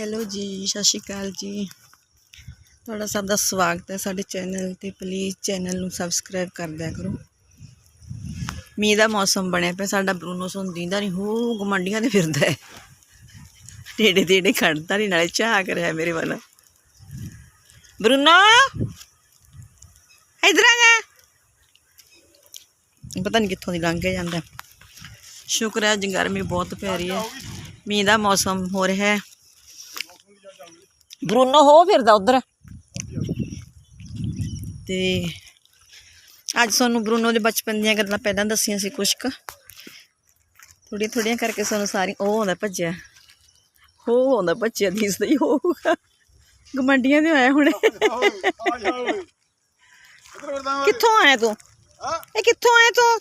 Hello ਜੀ, ਸਤਿ ਸ਼੍ਰੀ ਅਕਾਲ ਜੀ। ਤੁਹਾਡਾ ਸਭ ਦਾ ਸਵਾਗਤ ਹੈ ਸਾਡੇ ਚੈਨਲ ਤੇ। ਪਲੀਜ਼ ਚੈਨਲ ਨੂੰ ਸਬਸਕ੍ਰਾਈਬ ਕਰ ਦਿਆ ਕਰੋ। ਮੀਂਹ ਦਾ ਮੌਸਮ ਬਣਿਆ ਪਿਆ, ਸਾਡਾ ਬਰੂਨੋ ਸੁਣ ਦੀਂਦਾ ਨਹੀਂ ਹੋ ਗਮੰਡੀਆਂ ਦੇ ਫਿਰਦਾ ਹੈ। ਟੇੜੇ ਟੇੜੇ ਖੜਦਾ ਨਹੀਂ ਨਾਲੇ ਝਾਕ ਰਿਹਾ ਮੇਰੇ ਵੱਲ। ਬਰੂਨੋ, ਇਧਰ ਆ ਜਾ। ਪਤਾ ਨਹੀਂ ਕਿੱਥੋਂ ਦੀ ਲੰਘ ਕੇ ਜਾਂਦਾ। ਸ਼ੁਕਰ ਹੈ ਅੱਜ ਗਰਮੀ ਬਹੁਤ ਪੈ ਰਹੀ ਹੈ। ਮੀਂਹ ਦਾ ਮੌਸਮ ਹੋ ਰਿਹਾ ਹੈ। ਬਰੂਨੋ, ਹੋ ਫਿਰਦਾ ਉਧਰ। ਤੇ ਅੱਜ ਸਾਨੂੰ ਬਰੂਨੋ ਦੇ ਬਚਪਨ ਦੀਆਂ ਗੱਲਾਂ ਪਹਿਲਾਂ ਦੱਸੀਆਂ ਸੀ ਕੁਛ ਕੁ ਥੋੜੀਆਂ ਥੋੜੀਆਂ ਕਰਕੇ ਸਾਨੂੰ ਸਾਰੀ ਉਹ ਆਉਂਦਾ ਭੱਜਿਆ। ਹੋ ਆਉਂਦਾ ਭੱਜਿਆ ਦਿਸਦਾ ਹੀ ਹੋਊਗਾ। ਗਮੰਡੀਆਂ ਦੇ ਆਇਆ ਹੁਣੇ। ਕਿੱਥੋਂ ਆਇਆ ਤੂੰ? ਇਹ ਕਿੱਥੋਂ ਆਇਆ ਤੂੰ?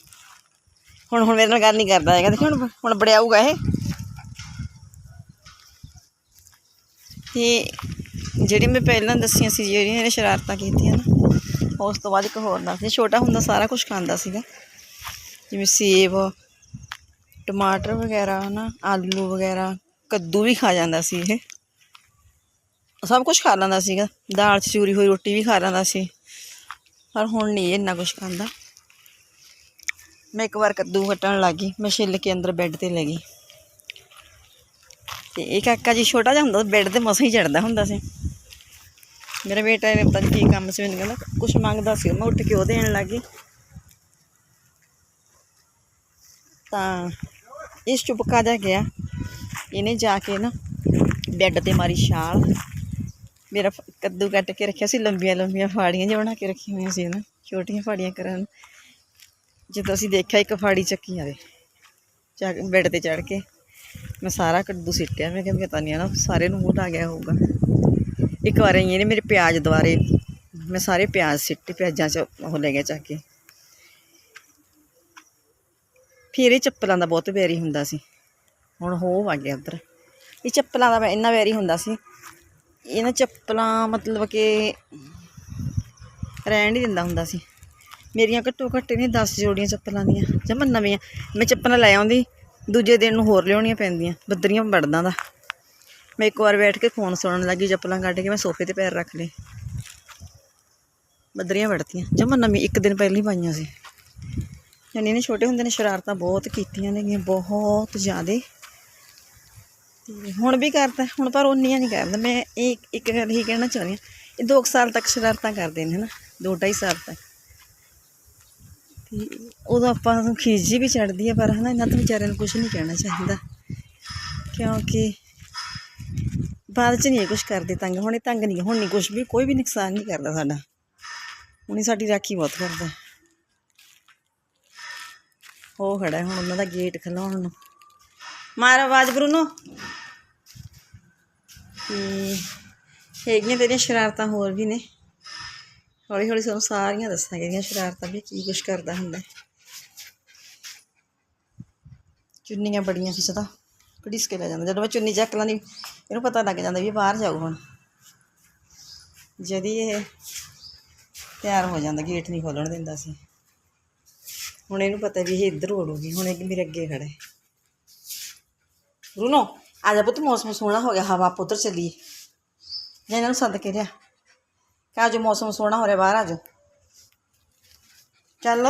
ਹੁਣ ਹੁਣ ਮੇਰੇ ਨਾਲ ਗੱਲ ਨਹੀਂ ਕਰਦਾ ਹੈਗਾ। ਦੇਖੀ ਹੁਣ ਹੁਣ ਬੜਿਆਊਗਾ ਇਹ। ਤੇ ਜਿਹੜੀ ਮੈਂ ਪਹਿਲਾਂ ਦੱਸੀਆਂ ਸੀ, ਜਿਹੜੀਆਂ ਇਹਨੇ ਸ਼ਰਾਰਤਾਂ ਕੀਤੀਆਂ ਨਾ, ਉਸ ਤੋਂ ਬਾਅਦ ਇੱਕ ਹੋਰ ਦੱਸਦੀ ਛੋਟਾ ਹੁੰਦਾ, ਸਾਰਾ ਕੁਝ ਖਾਂਦਾ ਸੀਗਾ। ਜਿਵੇਂ ਸੇਬ, ਟਮਾਟਰ ਵਗੈਰਾ ਨਾ ਆਲੂ ਵਗੈਰਾ, ਕੱਦੂ ਵੀ ਖਾ ਜਾਂਦਾ ਸੀ ਇਹ। ਸਭ ਕੁਝ ਖਾ ਲੈਂਦਾ ਸੀਗਾ। ਦਾਲ 'ਚ ਚੂਰੀ ਹੋਈ, ਰੋਟੀ ਵੀ ਖਾ ਲੈਂਦਾ ਸੀ। ਪਰ ਹੁਣ ਨਹੀਂ ਇੰਨਾ ਕੁਝ ਖਾਂਦਾ। ਮੈਂ ਇੱਕ ਵਾਰ ਕੱਦੂ ਕੱਟਣ ਲੱਗੀ ਮੈਂ ਛਿੱਲ ਕੇ ਅੰਦਰ ਬੈੱਡ ਤੇ ਲੈ ਗਈ। ਤੇ ਇਹ ਕਾਕਾ ਜੀ ਛੋਟਾ ਜਿਹਾ ਹੁੰਦਾ, ਬੈੱਡ ਤੇ ਮਸਾਂ ਹੀ ਚੜਦਾ ਹੁੰਦਾ ਸੀ। ਮੇਰਾ ਬੇਟਾ ਨੇ ਪਤਾ ਨਹੀਂ ਕੀ ਕੰਮ ਸੀ, ਮੈਨੂੰ ਕਹਿੰਦਾ ਕੁਝ ਮੰਗਦਾ ਸੀ, ਮੈਂ ਉੱਠ ਕੇ ਉਹ ਦੇਣ ਲੱਗੀ ਤਾਂ ਇਸ ਚੁਪਕਾ ਜਾ ਗਿਆ। ਇਹਨੇ ਜਾ ਕੇ ਨਾ ਬੈੱਡ ਤੇ ਮਾਰੀ ਛਾਲ। ਮੇਰਾ ਕੱਦੂ ਕੱਟ ਕੇ ਰੱਖਿਆ ਸੀ, ਲੰਬੀਆਂ ਲੰਬੀਆਂ ਫਾੜੀਆਂ ਜਿਹਾ ਬਣਾ ਕੇ ਰੱਖੀਆਂ ਹੋਈਆਂ ਸੀ ਨਾ, ਛੋਟੀਆਂ ਫਾੜੀਆਂ ਕਰਨ। ਜਦੋਂ ਅਸੀਂ ਦੇਖਿਆ ਇੱਕ ਫਾੜੀ ਚੱਕੀ ਆਵੇ, ਜਾ ਕੇ ਬੈੱਡ ਤੇ ਚੜ ਕੇ। ਮੈਂ ਸਾਰਾ ਕੱਦੂ ਸਿੱਟਿਆ, ਮੈਂ ਕਿਹਾ ਪਤਾ ਨਹੀਂ ਨਾ ਸਾਰੇ ਨੂੰ ਮੂੰਹ ਲਾ ਗਿਆ ਹੋਊਗਾ। ਇੱਕ ਵਾਰ ਇਹਨੇ ਮੇਰੇ ਪਿਆਜ਼ ਦੁਆਰੇ, ਮੈਂ ਸਾਰੇ ਪਿਆਜ਼ ਸਿੱਟੇ, ਪਿਆਜ਼ਾਂ 'ਚ ਉਹ ਲੈ ਗਿਆ ਚੱਕ ਕੇ। ਫਿਰ ਇਹ ਚੱਪਲਾਂ ਦਾ ਬਹੁਤ ਵੈਰੀ ਹੁੰਦਾ ਸੀ। ਹੁਣ ਹੋ ਆ ਗਿਆ ਉੱਧਰ। ਇਹ ਚੱਪਲਾਂ ਦਾ ਇੰਨਾ ਵੈਰੀ ਹੁੰਦਾ ਸੀ। ਇਹਨਾਂ ਚੱਪਲਾਂ ਮਤਲਬ ਕਿ ਰਹਿਣ ਨਹੀਂ ਦਿੰਦਾ ਹੁੰਦਾ ਸੀ। ਮੇਰੀਆਂ ਘੱਟੋ ਘੱਟ ਨੇ 10 ਜੋੜੀਆਂ ਚੱਪਲਾਂ ਦੀਆਂ, ਜਮਾਂ ਨਵੀਆਂ। ਮੈਂ ਚੱਪਲਾਂ ਲੈ ਆਉਂਦੀ ਦੂਜੇ ਦਿਨ ਨੂੰ ਹੋਰ ਲਿਆਉਣੀਆਂ ਪੈਂਦੀਆਂ, ਬੱਦਰੀਆਂ ਵੜਦਾਂ ਦਾ। ਮੈਂ ਇੱਕ ਵਾਰ ਬੈਠ ਕੇ ਫੋਨ ਸੁਣਨ ਲੱਗੀ, ਚੱਪਲਾਂ ਕੱਢ ਕੇ ਮੈਂ ਸੋਫੇ ਤੇ ਪੈਰ ਰੱਖ ਲਏ। ਬੱਦਰੀਆਂ ਵੜਤੀਆਂ। ਜਮਾ ਨਵੀਂ, ਇੱਕ ਦਿਨ ਪਹਿਲਾਂ ਹੀ ਪਾਈਆਂ ਸੀ। ਯਾਨੀ ਇਹਨੇ ਛੋਟੇ ਹੁੰਦੇ ਨੇ ਸ਼ਰਾਰਤਾਂ ਬਹੁਤ ਕੀਤੀਆਂ ਨੇਗੀਆਂ ਬਹੁਤ ਜ਼ਿਆਦੇ। ਹੁਣ ਵੀ ਕਰਦਾ, ਹੁਣ ਪਰ ਉਨੀਆਂ ਨਹੀਂ ਕਰਦਾ। ਮੈਂ ਇਹ ਇੱਕ ਗੱਲ ਹੀ ਕਹਿਣਾ ਚਾਹੁੰਦੀ ਹਾਂ, ਇਹ 2 ਸਾਲ ਤੱਕ ਸ਼ਰਾਰਤਾਂ ਕਰਦੇ ਨੇ ਹਨਾ 2.5 ਸਾਲ ਤੱਕ। ਉਦੋਂ ਆਪਾਂ ਨੂੰ ਖੀਜੀ ਵੀ ਚੜਦੀ ਹੈ ਪਰ ਹਨਾ ਇਹਨਾਂ ਤੋਂ ਵਿਚਾਰਿਆਂ ਨੂੰ ਕੁਝ ਨਹੀਂ ਕਹਿਣਾ ਚਾਹੀਦਾ। ਕਿਉਂਕਿ ਬਾਅਦ ਚ ਨਹੀਂ ਇਹ ਕੁਝ ਕਰਦੇ ਤੰਗ, ਹੁਣ ਇਹ ਤੰਗ ਨਹੀਂ, ਹੁਣ ਨਹੀਂ ਕੁਝ ਵੀ, ਕੋਈ ਵੀ ਨੁਕਸਾਨ ਨਹੀਂ ਕਰਦਾ ਸਾਡਾ। ਹੁਣ ਇਹ ਸਾਡੀ ਰਾਖੀ ਬਹੁਤ ਕਰਦਾ। ਉਹ ਖੜਾ ਹੈ ਹੁਣ ਉਹਨਾਂ ਦਾ ਗੇਟ ਖਲਾਉਣ ਨੂੰ। ਮਾਰ ਆਵਾਜ਼ ਬਰੂਨੋ। ਤੇ ਹੈਗੀਆਂ ਤੇਰੀਆਂ ਸ਼ਰਾਰਤਾਂ ਹੋਰ ਵੀ ਨੇ। ਹੌਲੀ ਹੌਲੀ ਤੁਹਾਨੂੰ ਸਾਰੀਆਂ ਦੱਸਾਂਗੇ ਇਹਦੀਆਂ ਸ਼ਰਾਰਤਾਂ ਵੀ ਕੀ ਕੁਛ ਕਰਦਾ ਹੁੰਦਾ ਚੁੰਨੀਆਂ ਬੜੀਆਂ ਖਿੱਚਦਾ ਘੜੀਸ ਕੇ ਲੈ ਜਾਂਦਾ। ਜਦੋਂ ਮੈਂ ਚੁੰਨੀ ਚੱਕ ਲਾਂਦੀ, ਇਹਨੂੰ ਪਤਾ ਲੱਗ ਜਾਂਦਾ ਵੀ ਬਾਹਰ ਜਾਊ ਹੁਣ। ਜਦੀ ਇਹ ਤਿਆਰ ਹੋ ਜਾਂਦਾ, ਗੇਟ ਨਹੀਂ ਖੋਲਣ ਦਿੰਦਾ ਸੀ। ਹੁਣ ਇਹਨੂੰ ਪਤਾ ਵੀ ਇਹ ਇੱਧਰ ਉੜੂਗੀ, ਹੁਣ ਇਹ ਮੇਰੇ ਅੱਗੇ ਖੜੇ ਹੈ ਰੂਨੋ ਆ ਜਾ ਪੁੱਤ, ਮੌਸਮ ਸੋਹਣਾ ਹੋ ਗਿਆ, ਹਵਾ ਆਪਾਂ ਉੱਧਰ ਚੱਲੀਏ ਜਾਂ ਇਹਨਾਂ ਨੂੰ ਸੱਦ ਕੇ ਲਿਆ। ਕਾ ਜੋ ਮੌਸਮ ਸੋਹਣਾ ਹੋ ਰਿਹਾ ਬਾਹਰ ਆ ਜਾਓ ਚੱਲ।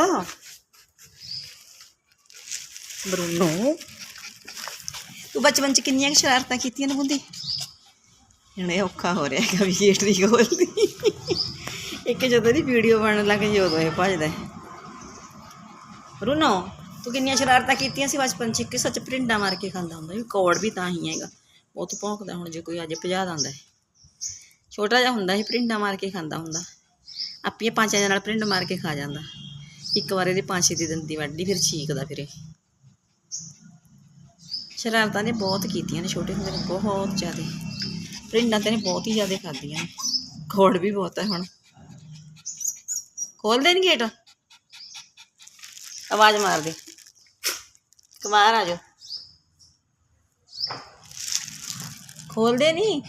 ਬਰੂਨੋ, ਤੂੰ ਬਚਪਨ ਚ ਕਿੰਨੀਆਂ ਕੁ ਸ਼ਰਾਰਤਾਂ ਕੀਤੀਆਂ ਨੇ ਬੁੰਦੀ? ਹੁਣ ਇਹ ਔਖਾ ਹੋ ਰਿਹਾ ਹੈਗਾ ਵੀ ਗੇਟ ਨਹੀਂ ਖੋਲਦੀ ਇੱਕ ਜਦੋਂ ਦੀ ਵੀਡੀਓ ਬਣਨ ਲੱਗ ਗਈ, ਉਦੋਂ ਇਹ ਭੱਜਦਾ ਹੈ। ਰੂਨੋ ਤੂੰ ਕਿੰਨੀਆਂ ਸ਼ਰਾਰਤਾਂ ਕੀਤੀਆਂ ਸੀ ਬਚਪਨ ਚ? ਕਿ ਸੱਚ ਪ੍ਰਿੰਡਾ ਮਾਰ ਕੇ ਖਾਂਦਾ ਹੁੰਦਾ ਵੀ ਕੌੜ ਵੀ ਤਾਂ ਹੀ ਹੈਗਾ। ਉਹ ਤੋਂ ਭੌਂਕਦਾ ਹੁਣ ਜੇ ਕੋਈ ਅੱਜ ਭਜਾ ਦਿੰਦਾ ਹੈ। ਛੋਟਾ ਜਿਹਾ ਹੁੰਦਾ ਸੀ ਪ੍ਰਿੰਡਾ ਮਾਰ ਕੇ ਖਾਂਦਾ ਹੁੰਦਾ। ਆਪੀਆਂ ਪਾਂਚਾਂ ਦੇ ਨਾਲ ਪ੍ਰਿੰਡ ਮਾਰ ਕੇ ਖਾ ਜਾਂਦਾ। ਇੱਕ ਵਾਰ ਇਹਦੇ ਪਾਂਛੇ ਦੀ ਦੰਦੀ ਵੱਢੀ ਫਿਰ ਛੀਕਦਾ ਫਿਰ ਸ਼ਰਾਰਤਾਂ ਨੇ ਬਹੁਤ ਕੀਤੀਆਂ ਨੇ, ਛੋਟੇ ਹੁੰਦੇ ਨੇ ਬਹੁਤ ਜ਼ਿਆਦਾ। ਪ੍ਰਿੰਡਾਂ ਤੇ ਨੇ ਬਹੁਤ ਹੀ ਜ਼ਿਆਦਾ ਖਾਧੀਆਂ ਖੋੜ ਵੀ ਬਹੁਤ ਹੈ ਹੁਣ। ਖੋਲ ਦੇਣ ਗੇਟ? ਆਵਾਜ਼ ਮਾਰ ਦੇ। ਕਮਾਰ ਆ ਜਾਓ। ਖੋਲਦੇ ਨਹੀਂ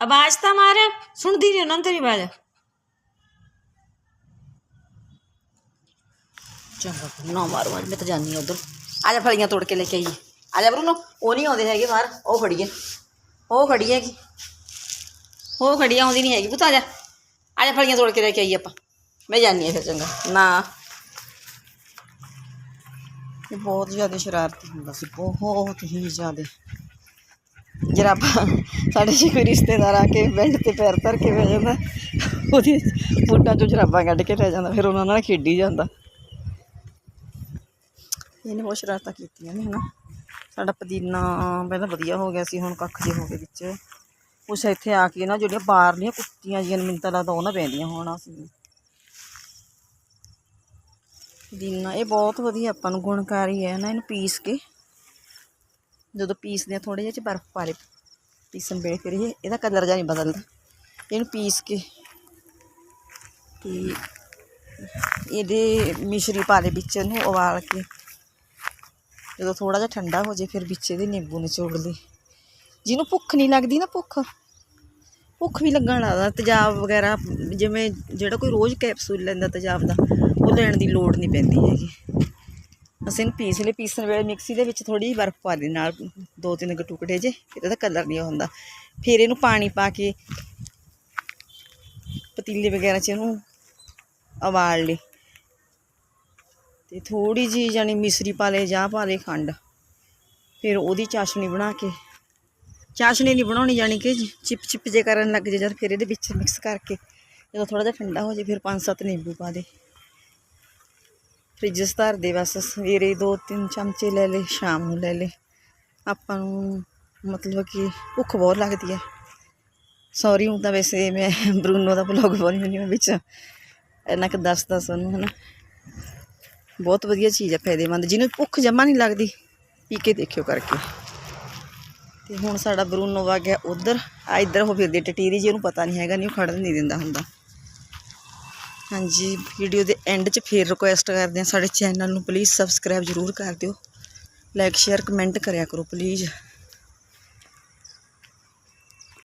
ਆਵਾਜ਼ ਤਾਂ ਮਾਰ ਸੁਣਦੀ ਨਹੀਂ ਉਹਨਾਂ ਨੂੰ ਤੇਰੀ ਆਵਾਜ਼ ਚੰਗਾ ਨਾ ਮਾਰੋ ਅੱਜ ਮੈਂ ਤਾਂ ਜਾਣੀ ਉਧਰ ਆ ਜਾ ਫਲੀਆਂ ਤੋੜ ਕੇ ਲੈ ਕੇ ਆਈਏ ਆ ਜਾ ਬਰੂਨੋ ਉਹ ਨਹੀਂ ਆਉਂਦੇ ਹੈਗੇ ਬਾਹਰ ਉਹ ਖੜੀ ਹੈ ਉਹ ਖੜੀ ਹੈਗੀ ਉਹ ਖੜੀ ਆ, ਆਉਂਦੀ ਨਹੀਂ ਹੈਗੀ ਪੁੱਤ ਆ ਜਾ ਆ ਜਾ ਫਲੀਆਂ ਤੋੜ ਕੇ ਲੈ ਕੇ ਆਈ ਆਪਾਂ ਮੈਂ ਜਾਣੀ ਆ ਫਿਰ ਚੰਗਾ ਨਾ ਜਰਾਬਾਂ ਸਾਡੇ ਜੀ ਕੋਈ ਰਿਸ਼ਤੇਦਾਰ ਆ ਕੇ ਬੈੱਡ ਤੇ ਪੈਰ ਧਰ ਕੇ ਬਹਿ ਜਾਂਦਾ, ਉਹਦੀ ਬੂਟਾਂ ਚੋਂ ਜਰਾਬਾਂ ਕੱਢ ਕੇ ਲੈ ਜਾਂਦਾ, ਫਿਰ ਉਹਨਾਂ ਨਾਲ ਖੇਡੀ ਜਾਂਦਾ। ਇਹਨੇ ਬਹੁਤ ਸ਼ਰਾਰਤਾਂ ਕੀਤੀਆਂ ਨੇ, ਹਨਾ। ਸਾਡਾ ਪੁਦੀਨਾ ਪਹਿਲਾਂ ਵਧੀਆ ਹੋ ਗਿਆ ਸੀ, ਹੁਣ ਕੱਖ ਜੇ ਹੋ ਗਏ ਵਿੱਚ। ਕੁਛ ਇੱਥੇ ਆ ਕੇ ਨਾ ਜਿਹੜੀਆਂ ਬਾਹਰਲੀਆਂ ਕੁੱਤੀਆਂ ਜੀਆਂ ਮਿੰਤਾ ਲੱਗਦਾ ਉਹ ਨਾ ਪੈਂਦੀਆਂ ਹੋਣਾ ਸੀ ਪੁਦੀਨਾ, ਇਹ ਬਹੁਤ ਵਧੀਆ ਆਪਾਂ ਨੂੰ ਗੁਣਕਾਰੀ ਹੈ ਨਾ ਇਹਨੂੰ ਪੀਸ ਕੇ। ਜਦੋਂ ਪੀਸਦੇ ਆ ਥੋੜੇ ਜਿਹੇ ਚ ਬਰਫ਼ ਪਾ ਲੈ ਪੀਸਣ ਵੇਲੇ ਫਿਰ ਇਹ, ਇਹਦਾ ਕਲਰ ਜਾਂ ਨਹੀਂ ਬਦਲਦਾ। ਇਹਨੂੰ ਪੀਸ ਕੇ ਤੇ ਇਹਦੇ ਮਿਸ਼ਰੀ ਪਾ ਲੈ ਵਿੱਚ ਇਹਨੂੰ ਉਬਾਲ ਕੇ। ਜਦੋਂ ਥੋੜਾ ਜਿਹਾ ਠੰਡਾ ਹੋ ਜੇ ਫਿਰ ਵਿੱਚ ਇਹਦੇ ਨਿੰਬੂ ਨਿਚੋੜ ਲਈ ਜਿਹਨੂੰ ਭੁੱਖ ਨਹੀਂ ਲੱਗਦੀ ਨਾ ਭੁੱਖ ਭੁੱਖ ਵੀ ਲੱਗਣ ਲੱਗਦਾ ਤੇਜ਼ਾਬ ਵਗੈਰਾ ਜਿਵੇਂ ਜਿਹੜਾ ਕੋਈ ਰੋਜ਼ ਕੈਪਸੂਲ ਲੈਂਦਾ ਤੇਜ਼ਾਬ ਦਾ, ਉਹ ਲੈਣ ਦੀ ਲੋੜ ਨਹੀਂ ਪੈਂਦੀ ਹੈਗੀ। ਅਸੀਂ ਇਹਨੂੰ ਪੀਸ ਲਈ, ਪੀਸਣ ਵੇਲੇ ਮਿਕਸੀ ਦੇ ਵਿੱਚ ਥੋੜੀ ਜਿਹੀ ਬਰਫ਼ ਪਾ ਦੇ ਨਾਲ ਦੋ ਤਿੰਨ ਕੁ ਟੁਕੜੇ ਜੇ ਫਿਰ ਇਹਦਾ ਕਲਰ ਨਹੀਂ ਹੁੰਦਾ। ਫਿਰ ਇਹਨੂੰ ਪਾਣੀ ਪਾ ਕੇ ਪਤੀਲੇ ਵਗੈਰਾ 'ਚ ਇਹਨੂੰ ਉਬਾਲ ਲਈ ਤੇ ਥੋੜੀ ਜੀ ਜਾਨੀ ਮਿਸਰੀ ਪਾ ਲੇ ਜਾਂ ਪਾ ਲੇ ਖੰਡ। ਫਿਰ ਉਹਦੀ ਚਾਸ਼ਨੀ ਬਣਾ ਕੇ, ਚਾਸ਼ਨੀ ਨਹੀਂ ਬਣਾਉਣੀ ਜਾਣੀ ਕਿ ਚਿਪ ਚਿਪ ਜੇ ਕਰਨ ਲੱਗ ਜੇ ਜਦ ਫਿਰ ਇਹਦੇ ਵਿੱਚ ਮਿਕਸ ਕਰਕੇ, ਜਦੋਂ ਥੋੜਾ ਜਿਹਾ ਠੰਡਾ ਹੋ ਜੇ ਫਿਰ ਪੰਜ ਸੱਤ ਨਿੰਬੂ ਪਾ ਦੇ। ਫ੍ਰਿਜ 'ਚ ਧਰ ਦੇ ਬਸ, ਸਵੇਰੇ ਦੋ ਤਿੰਨ ਚਮਚੇ ਲੈ ਲੈ ਸ਼ਾਮ ਨੂੰ ਲੈ ਲੈ ਆਪਾਂ ਨੂੰ ਮਤਲਬ ਕਿ ਭੁੱਖ ਬਹੁਤ ਲੱਗਦੀ ਹੈ। ਸੌਰੀ ਹੁਣ ਤਾਂ ਵੈਸੇ ਮੈਂ ਬਰੂਨੋ ਦਾ ਬਲੌਗ ਪਾਉਣੀ ਹੁੰਦੀ ਹਾਂ ਵਿੱਚ। ਇੰਨਾ ਕੁ ਦੱਸਦਾ ਸਾਨੂੰ, ਹਨਾ। ਬਹੁਤ ਵਧੀਆ ਚੀਜ਼ ਹੈ, ਫਾਇਦੇਮੰਦ। ਜਿਹਨੂੰ ਭੁੱਖ ਜਮਾ ਨਹੀਂ ਲੱਗਦੀ, ਪੀ ਕੇ ਦੇਖਿਓ ਕਰਕੇ। ਤੇ ਹੁਣ ਸਾਡਾ ਬਰੂਨੋ ਵਾ ਗਿਆ ਉਧਰ। ਆ ਇੱਧਰ ਉਹ ਫਿਰਦੀ ਟਟੀਰੀ ਜੀ ਉਹਨੂੰ ਪਤਾ ਨਹੀਂ ਹੈਗਾ, ਨਹੀਂ ਉਹ ਖੜਨ ਨਹੀਂ ਦਿੰਦਾ ਹੁੰਦਾ। ਹਾਂਜੀ ਵੀਡੀਓ ਦੇ ਐਂਡ 'ਚ ਫੇਰ ਰਿਕੁਐਸਟ ਕਰਦੇ ਹਾਂ ਸਾਡੇ ਚੈਨਲ ਨੂੰ ਪਲੀਜ਼ ਸਬਸਕ੍ਰਾਈਬ ਜ਼ਰੂਰ ਕਰ ਦਿਓ। ਲਾਈਕ ਸ਼ੇਅਰ ਕਮੈਂਟ ਕਰਿਆ ਕਰੋ ਪਲੀਜ਼